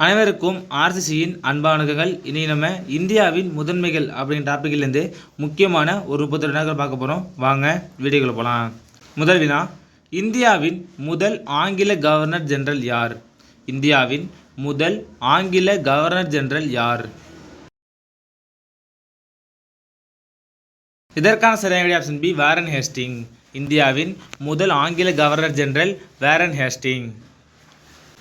அனைவருக்கும் ஆர்சிசியின் அன்பானுகங்கள். இனி நம்ம இந்தியாவின் முதன்மைகள் அப்படிங்கிற டாப்பிக்லேருந்து முக்கியமான ஒரு முப்பத்தி ரெண்டு பார்க்க போகிறோம் வாங்க வீடியோக்குள்ள போகலாம் முதல் வினா இந்தியாவின் முதல் ஆங்கில கவர்னர் ஜெனரல் யார்? இந்தியாவின் முதல் ஆங்கில கவர்னர் ஜெனரல் யார்? இதற்கான சரியான ஆப்ஷன் பி வேரன் ஹேஸ்டிங் இந்தியாவின் முதல் ஆங்கில கவர்னர் ஜெனரல் வேரன் ஹேஸ்டிங்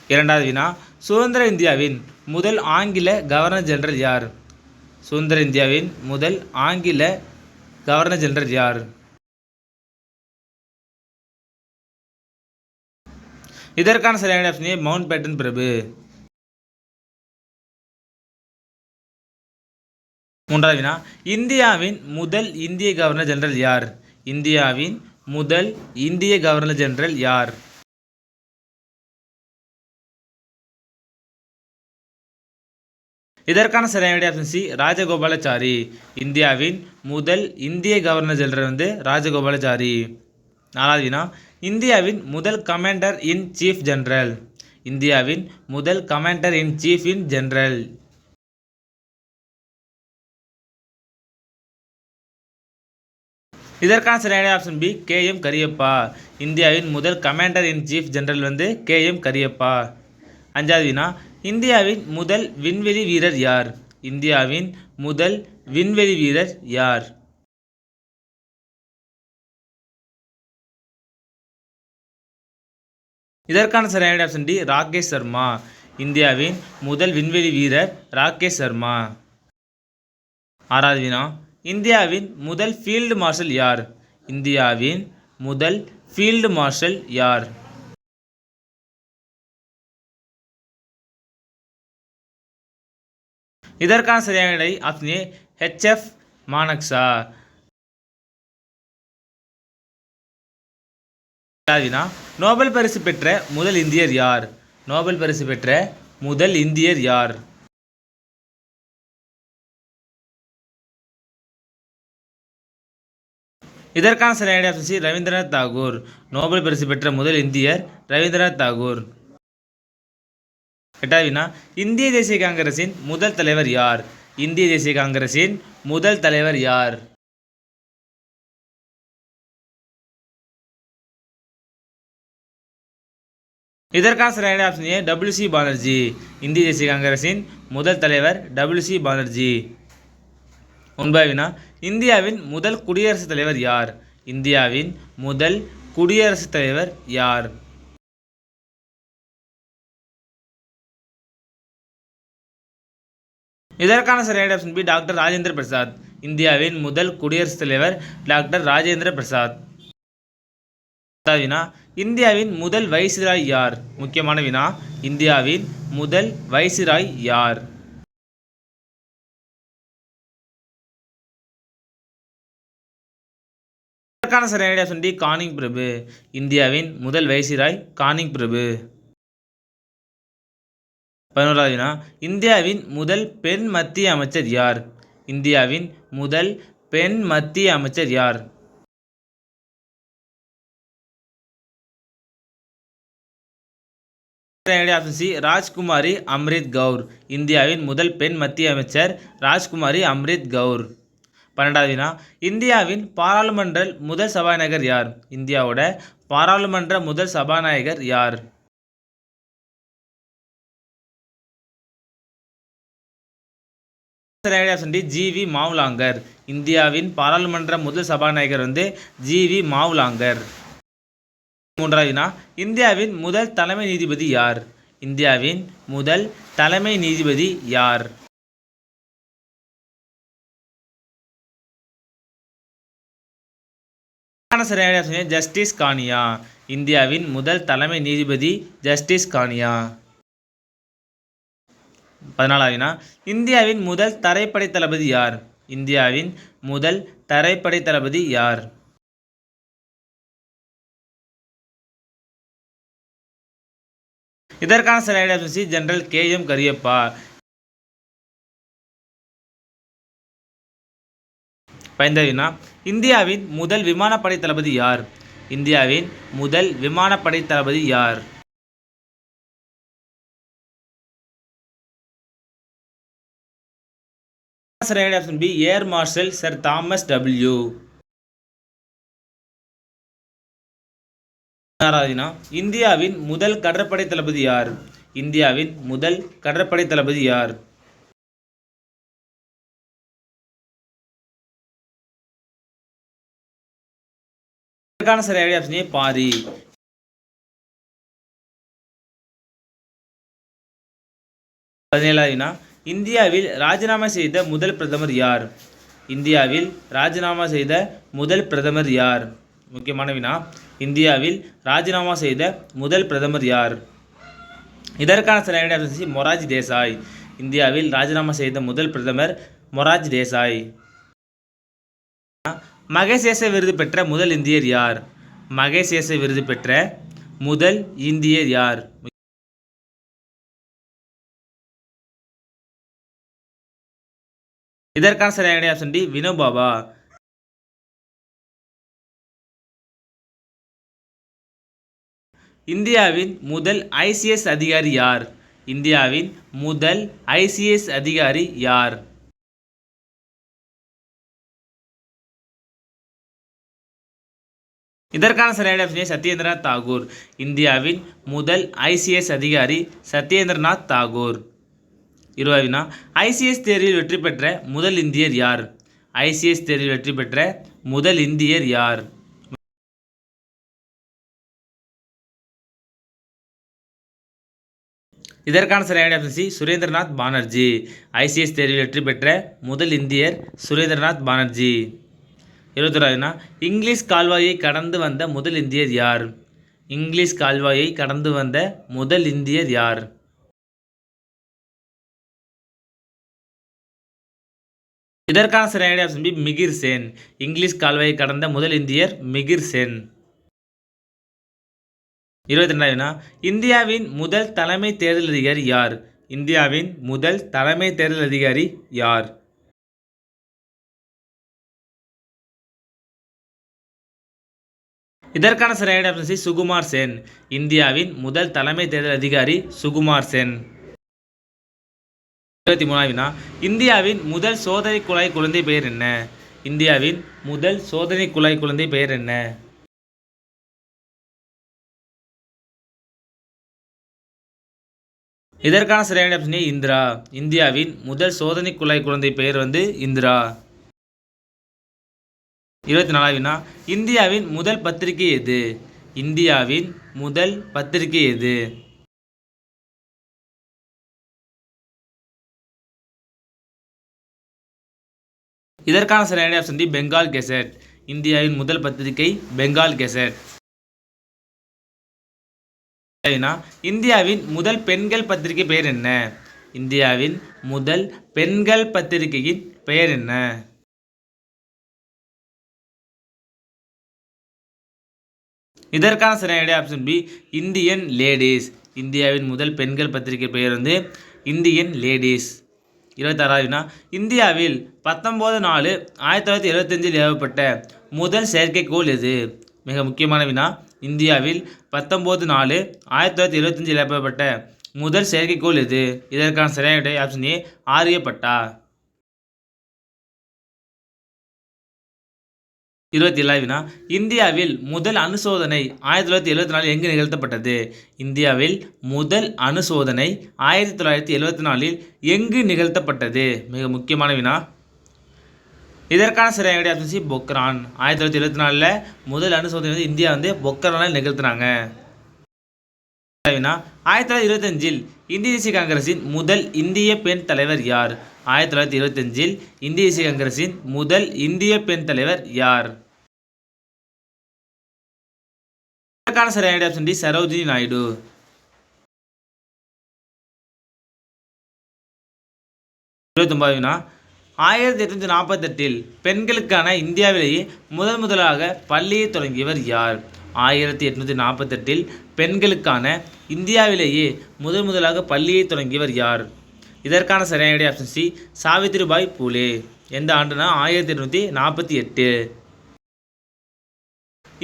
இரண்டாவது வினா சுதந்திர இந்தியாவின் முதல் ஆங்கில கவர்னர் ஜெனரல் யார்? சுதந்திர இந்தியாவின் முதல் ஆங்கில கவர்னர் ஜெனரல் யார்? இதற்கான சரியான ஆப்ஷனே மவுண்ட் பேட்டன் பிரபு. மூன்றாவது வினா இந்தியாவின் முதல் இந்திய கவர்னர் ஜெனரல் யார்? இந்தியாவின் முதல் இந்திய கவர்னர் ஜெனரல் யார்? இதற்கான சரியான ஆப்ஷன் சி ராஜகோபாலாச்சாரி. இந்தியாவின் முதல் இந்திய கவர்னர் ஜெனரல் வந்து ராஜகோபாலாச்சாரி. நாலாவது வினா இந்தியாவின் முதல் கமாண்டர் இன் சீஃப் ஜெனரல் இந்தியாவின் முதல் commander in chief in general இதற்கான சரியான option B K. M. Cariappa. இந்தியாவின் முதல் கமாண்டர் இன் சீஃப் ஜெனரல் வந்து கே. எம். கரியப்பா. அஞ்சாவது வினா இந்தியாவின் முதல் விண்வெளி வீரர் யார்? இந்தியாவின் முதல் விண்வெளி வீரர் யார்? இதற்கான சரியான ஆப்ஷன் டி ராகேஷ் சர்மா. இந்தியாவின் முதல் விண்வெளி வீரர் ராகேஷ் சர்மா. ஆறாவது வினா. இந்தியாவின் முதல் ஃபீல்டு மார்ஷல் யார்? இந்தியாவின் முதல் ஃபீல்டு மார்ஷல் யார்? இதற்கான சரியான விடை ஆப்ஷன் ஏ ஹெச்எஃப் மானக்ஸா வினா நோபல் பரிசு பெற்ற முதல் இந்தியர் யார்? நோபல் பரிசு பெற்ற முதல் இந்தியர் யார்? இதற்கான சரியான option C Rabindranath Tagore. Nobel பரிசு பெற்ற முதல் இந்தியர் ரவீந்திரநாத் தாகூர். எட்டாவது இந்திய தேசிய காங்கிரசின் முதல் தலைவர் யார்? இந்திய தேசிய காங்கிரசின் முதல் தலைவர் யார்? இதற்கான சரியான option A W C Banerjee. இந்திய தேசிய காங்கிரசின் முதல் தலைவர் டபிள்யூ சி பானர்ஜி. ஒன்பது இந்தியாவின் முதல் குடியரசுத் தலைவர் யார்? இந்தியாவின் முதல் குடியரசுத் தலைவர் யார்? இதற்கான சரியான option B doctor Rajendra Prasad இந்தியாவின் முதல் குடியரசுத் தலைவர் டாக்டர் ராஜேந்திர பிரசாத். வினா இந்தியாவின் முதல் வைசிராய் யார்? முக்கியமான வினா இந்தியாவின் முதல் வைசிராய் யார்? இதற்கான சரியான ஆப்ஷன் டி கானிங் பிரபு இந்தியாவின் முதல் வைசிராய் கானிங் பிரபு. பதினோராவது வினா இந்தியாவின் முதல் பெண் மத்திய அமைச்சர் யார்? இந்தியாவின் முதல் பெண் மத்திய அமைச்சர் யார்? ஆப்ஷன் சி ராஜ்குமாரி அம்ரித் கவுர் இந்தியாவின் முதல் பெண் மத்திய அமைச்சர் ராஜ்குமாரி அம்ரித் கவுர். பன்னெண்டாவது வினா இந்தியாவின் பாராளுமன்ற முதல் சபாநாயகர் யார்? இந்தியாவோட பாராளுமன்ற முதல் சபாநாயகர் யார்? Option GV Mavalankar. இந்தியாவின் பாராளுமன்ற முதல் சபாநாயகர் வந்து ஜிவி மாவுலாங்கர். இந்தியாவின் முதல் தலைமை நீதிபதி யார்? இந்தியாவின் முதல் தலைமை நீதிபதி யார்? சரியான ஜஸ்டிஸ் கானியா. இந்தியாவின் முதல் தலைமை நீதிபதி ஜஸ்டிஸ் கானியா. பதினாலாவது இந்தியாவின் முதல் தரைப்படை தளபதி யார்? இந்தியாவின் முதல் தரைப்படை தளபதி யார்? இதற்கான சரியான option general K. M. Cariappa. பயந்தவினா இந்தியாவின் முதல் விமானப்படை தளபதி யார்? இந்தியாவின் முதல் விமானப்படை தளபதி யார்? சரியான option B air marshal sir Thomas W ஆறாவதுனா இந்தியாவின் முதல் கடற்படை தளபதி யார்? இந்தியாவின் முதல் கடற்படை தளபதி யார்? இதற்கான சரியான ஆப்ஷன் பாரி. பதினேழாவதுனா இந்தியாவில் ராஜினாமா செய்த முதல் பிரதமர் யார்? இந்தியாவில் ராஜினாமா செய்த முதல் பிரதமர் யார்? முக்கியமான வினா இந்தியாவில் ராஜினாமா செய்த முதல் பிரதமர் யார்? இதற்கான சில ஆப்ஷன் மொராஜி தேசாய். இந்தியாவில் ராஜினாமா செய்த முதல் பிரதமர் மொராஜ் தேசாய். மகசேச விருது பெற்ற முதல் இந்தியர் யார்? மகசேச விருது பெற்ற முதல் இந்தியர் யார்? இதற்கான சரியான ஆப்ஷன் டி வினோபாபா இந்தியாவின் முதல் ஐசிஎஸ் அதிகாரி யார்? இந்தியாவின் முதல் ஐசிஎஸ் அதிகாரி யார்? இதற்கான சரியான ஆப்ஷன் சத்யேந்திரநாத் தாகூர். இந்தியாவின் முதல் ஐசிஎஸ் அதிகாரி சத்யேந்திரநாத் தாகூர். இருபதுனா ஐசிஎஸ் தேர்வில் வெற்றி பெற்ற முதல் இந்தியர் யார்? ஐசிஎஸ் தேர்வில் வெற்றி பெற்ற முதல் இந்தியர் யார்? இதற்கான சரியான option C Surendranath Banerjee. ICS தேர்வில் வெற்றி பெற்ற முதல் இந்தியர் சுரேந்திரநாத் பானர்ஜி. இருபத்தொராதுனா இங்கிலீஷ் கால்வாயை கடந்து வந்த முதல் இந்தியர் யார்? இங்கிலீஷ் கால்வாயை கடந்து வந்த முதல் இந்தியர் யார்? இதற்கான சரியான option B Mihir Sen English கால்வாயை கடந்த முதல் இந்தியர் மிகிர் சென். இருபத்தி ரெண்டாவதுனா இந்தியாவின் முதல் தலைமை தேர்தல் அதிகாரி யார்? இந்தியாவின் முதல் தலைமை தேர்தல் அதிகாரி யார்? இதற்கான சரியான ஆப்ஷன் சி சுகுமார் சென் இந்தியாவின் முதல் தலைமை தேர்தல் அதிகாரி சுகுமார் சென். இருபத்தி மூணாவதுனா இந்தியாவின் முதல் சோதனை குழாய் குழந்தை பெயர் என்ன? இந்தியாவின் முதல் சோதனை குழாய் குழந்தை பெயர் என்ன? இதற்கான சரியான ஆப்ஷன் இந்திரா. இந்தியாவின் முதல் சோதனை குழாய் குழந்தை பெயர் வந்து இந்திரா. இருபத்தி நாலாவினா இந்தியாவின் முதல் பத்திரிகை எது? இந்தியாவின் முதல் பத்திரிகை எது? இதற்கான சரியான ஆப்ஷன் டி பெங்கால் கெசட் இந்தியாவின் முதல் பத்திரிகை பெங்கால் கெசட் இந்தியாவின் முதல் பெண்கள் பத்திரிகை பெயர் என்ன? இந்தியாவின் முதல் பெண்கள் பத்திரிகையின் பெயர் என்ன? இதற்கான சரியான ஆப்ஷன் பி இந்தியன் லேடிஸ் இந்தியாவின் முதல் பெண்கள் பத்திரிகை பெயர் வந்து இந்தியன் லேடிஸ் இருபத்தாறாவதுனா இந்தியாவில் பத்தொம்போது நாலு ஆயிரத்தி தொள்ளாயிரத்தி எழுபத்தஞ்சில் ஏவப்பட்ட முதல் செயற்கைக்கோள் எது? மிக முக்கியமான வினா இந்தியாவில் பத்தொம்போது நாலு ஆயிரத்தி தொள்ளாயிரத்தி எழுபத்தஞ்சில் ஏவப்பட்ட முதல் செயற்கைக்கோள் எது? இதற்கான சரியான ஆப்ஷன் ஏ ஆரியப்பட்டா இருபத்தி ஏழாவினா இந்தியாவில் முதல் அணுசோதனை ஆயிரத்தி தொள்ளாயிரத்தி எழுபத்தி நாலில் எங்கு நிகழ்த்தப்பட்டது? இந்தியாவில் முதல் அணுசோதனை ஆயிரத்தி தொள்ளாயிரத்தி எழுபத்தி நாலில் எங்கு நிகழ்த்தப்பட்டது? மிக முக்கியமான வினா இதற்கான சரியான ஆப்ஷன் சி பொக்ரான். ஆயிரத்தி தொள்ளாயிரத்தி எழுபத்தி நாலில் முதல் அணுசோதனை வந்து இந்தியா வந்து பொக்ரானில் நிகழ்த்தினாங்க. வினா ஆயிரத்தி தொள்ளாயிரத்தி இருபத்தஞ்சில் இந்திய தேசிய காங்கிரஸின் முதல் இந்திய பெண் தலைவர் யார்? ஆயிரத்தி தொள்ளாயிரத்தி இருபத்தஞ்சில் இந்திய தேசிய காங்கிரசின் முதல் இந்திய பெண் தலைவர் யார்? இதற்கான சரியான ஆப்ஷன் டி சரோஜினி நாயுடு. இருபத்தொம்பதுனா ஆயிரத்தி எட்நூற்றி நாற்பத்தெட்டில் பெண்களுக்கான இந்தியாவிலேயே முதன் முதலாக பள்ளியை தொடங்கியவர் யார்? ஆயிரத்தி எட்நூற்றி நாற்பத்தெட்டில் பெண்களுக்கான இந்தியாவிலேயே முதன் முதலாக பள்ளியை தொடங்கியவர் யார்? இதற்கான சரியான விடை ஆப்ஷன் சி சாவித்திரிபாய் பூலே. எந்த ஆண்டுனா ஆயிரத்தி எட்நூற்றி நாற்பத்தி எட்டு.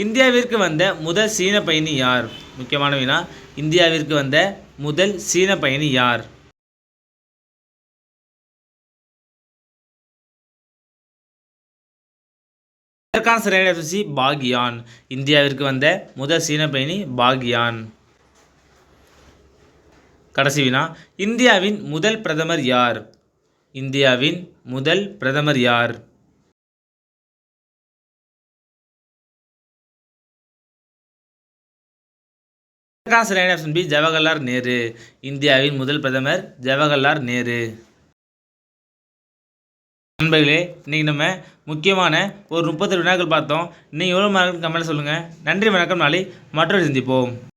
இந்தியாவிற்கு வந்த முதல் சீன பயணி யார்? முக்கியமான வினா இந்தியாவிற்கு வந்த முதல் சீன பயணி யார்? இதற்கான சரியான ஆப்ஷன் சி பாகியான். இந்தியாவிற்கு வந்த முதல் சீன பயணி பாகியான். கடைசி வினா. இந்தியாவின் முதல் பிரதமர் யார்? இந்தியாவின் முதல் பிரதமர் யார்? இதற்கான ஆப்ஷன் பி ஜவஹர்லால் நேரு. இந்தியாவின் முதல் பிரதமர் ஜவஹர்லால் நேரு. நண்பர்களே இன்றைக்கி நம்ம முக்கியமான ஒரு முப்பத்தெட்டு வினாக்கள் பார்த்தோம். நீங்கள் எவ்வளோ மார்க் கமெண்ட் சொல்லுங்கள் நன்றி வணக்கம் நாளை மற்றொரு சந்திப்போம்.